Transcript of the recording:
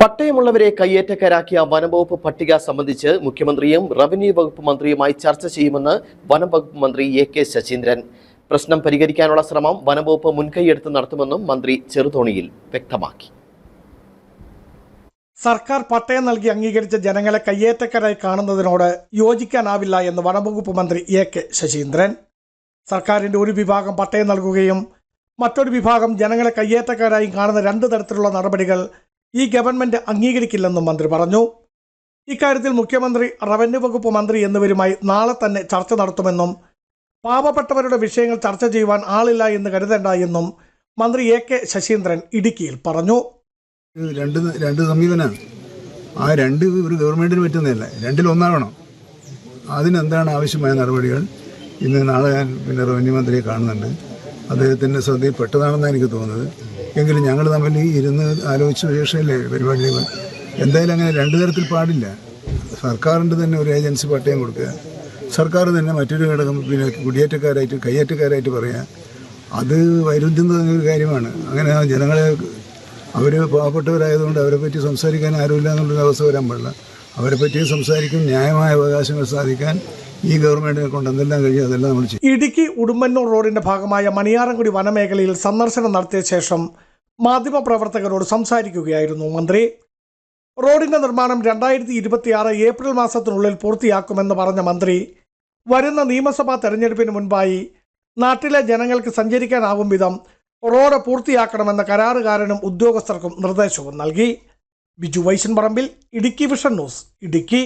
പട്ടയമുള്ളവരെ കയ്യേറ്റക്കാരാക്കിയ വനംവകുപ്പ് പട്ടിക സംബന്ധിച്ച് മുഖ്യമന്ത്രിയും റവന്യൂ വകുപ്പ് മന്ത്രിയുമായി ചർച്ച ചെയ്യുമെന്ന് വനം വകുപ്പ് മന്ത്രി എ കെ ശശീന്ദ്രൻ. പ്രശ്നം പരിഹരിക്കാനുള്ള ശ്രമം വനംവകുപ്പ് മുൻകൈയെടുത്ത് നടത്തുമെന്നും മന്ത്രി ചെറുതോണിയിൽ വ്യക്തമാക്കി. സർക്കാർ പട്ടയം നൽകി അംഗീകരിച്ച ജനങ്ങളെ കയ്യേറ്റക്കാരായി കാണുന്നതിനോട് യോജിക്കാനാവില്ല എന്ന് വനംവകുപ്പ് മന്ത്രി എ കെ ശശീന്ദ്രൻ. സർക്കാരിന്റെ ഒരു വിഭാഗം പട്ടയം നൽകുകയും മറ്റൊരു വിഭാഗം ജനങ്ങളെ കയ്യേറ്റക്കാരായി കാണുന്ന രണ്ട് തരത്തിലുള്ള നടപടികൾ ഈ ഗവൺമെന്റ് അംഗീകരിക്കില്ലെന്നും മന്ത്രി പറഞ്ഞു. ഇക്കാര്യത്തിൽ മുഖ്യമന്ത്രി റവന്യൂ വകുപ്പ് മന്ത്രി എന്നിവരുമായി നാളെ തന്നെ ചർച്ച നടത്തുമെന്നും പാവപ്പെട്ടവരുടെ വിഷയങ്ങൾ ചർച്ച ചെയ്യുവാൻ ആളില്ല എന്ന് കരുതേണ്ട എന്നും മന്ത്രി എ കെ ശശീന്ദ്രൻ ഇടുക്കിയിൽ പറഞ്ഞു. രണ്ട് രണ്ട് സമീപനമാണ് ആ രണ്ട് ഒരു ഗവൺമെന്റിന് പറ്റുന്നതല്ല. രണ്ടിലൊന്നാകണം അതിനെന്താണ് ആവശ്യമായ നടപടികൾ? ഇന്ന് നാളെ ഞാൻ പിന്നെ റവന്യൂ മന്ത്രിയെ കാണുന്നുണ്ട്. അദ്ദേഹത്തിന്റെ ശ്രദ്ധയിൽപ്പെട്ടതാണെന്നാണ് എനിക്ക് തോന്നുന്നത്. എങ്കിലും ഞങ്ങൾ തമ്മിൽ ഇരുന്ന് ആലോചിച്ച ശേഷമല്ലേ പരിപാടി? എന്തായാലും അങ്ങനെ രണ്ടു തരത്തിൽ പാടില്ല. സർക്കാരിന്റെ തന്നെ ഒരു ഏജൻസി പട്ടയം കൊടുക്കുക. സർക്കാർ തന്നെ മറ്റൊരു ഘടകം പിന്നെ കുടിയേറ്റക്കാരായിട്ട് കയ്യേറ്റക്കാരായിട്ട് പറയുക അത് വൈരുദ്ധ്യം തന്നൊരു കാര്യമാണ്. അങ്ങനെ ജനങ്ങളെ അവർ പാവപ്പെട്ടവരായതുകൊണ്ട് അവരെ പറ്റി സംസാരിക്കാൻ ആരുമില്ല എന്നുള്ളൊരു അവസ്ഥ വരാൻ പാടില്ല. അവരെ പറ്റി സംസാരിക്കും. ന്യായമായ അവകാശങ്ങൾ സാധിക്കാൻ ഈ ഗവൺമെന്റിനെ കൊണ്ട് എന്തെല്ലാം കഴിയും അതെല്ലാം നമ്മൾ ചെയ്യും. ഇടുക്കി ഉടുമ്പന്നൂർ റോഡിന്റെ ഭാഗമായ മണിയാറൻകുടി വനമേഖലയിൽ സന്ദർശനം നടത്തിയ ശേഷം മാധ്യമപ്രവർത്തകരോട് സംസാരിക്കുകയായിരുന്നു മന്ത്രി. റോഡിന്റെ നിർമ്മാണം രണ്ടായിരത്തി ഇരുപത്തിയാറ് ഏപ്രിൽ മാസത്തിനുള്ളിൽ പൂർത്തിയാക്കുമെന്ന് പറഞ്ഞ മന്ത്രി വരുന്ന നിയമസഭാ തെരഞ്ഞെടുപ്പിന് മുൻപായി നാട്ടിലെ ജനങ്ങൾക്ക് സഞ്ചരിക്കാനാവും വിധം റോഡ് പൂർത്തിയാക്കണമെന്ന കരാറുകാരനും ഉദ്യോഗസ്ഥർക്കും നിർദ്ദേശവും നൽകി. ബിജു വൈശൻ പറമ്പിൽ ഇടുക്കി വിഷൻ ന്യൂസ് ഇടുക്കി.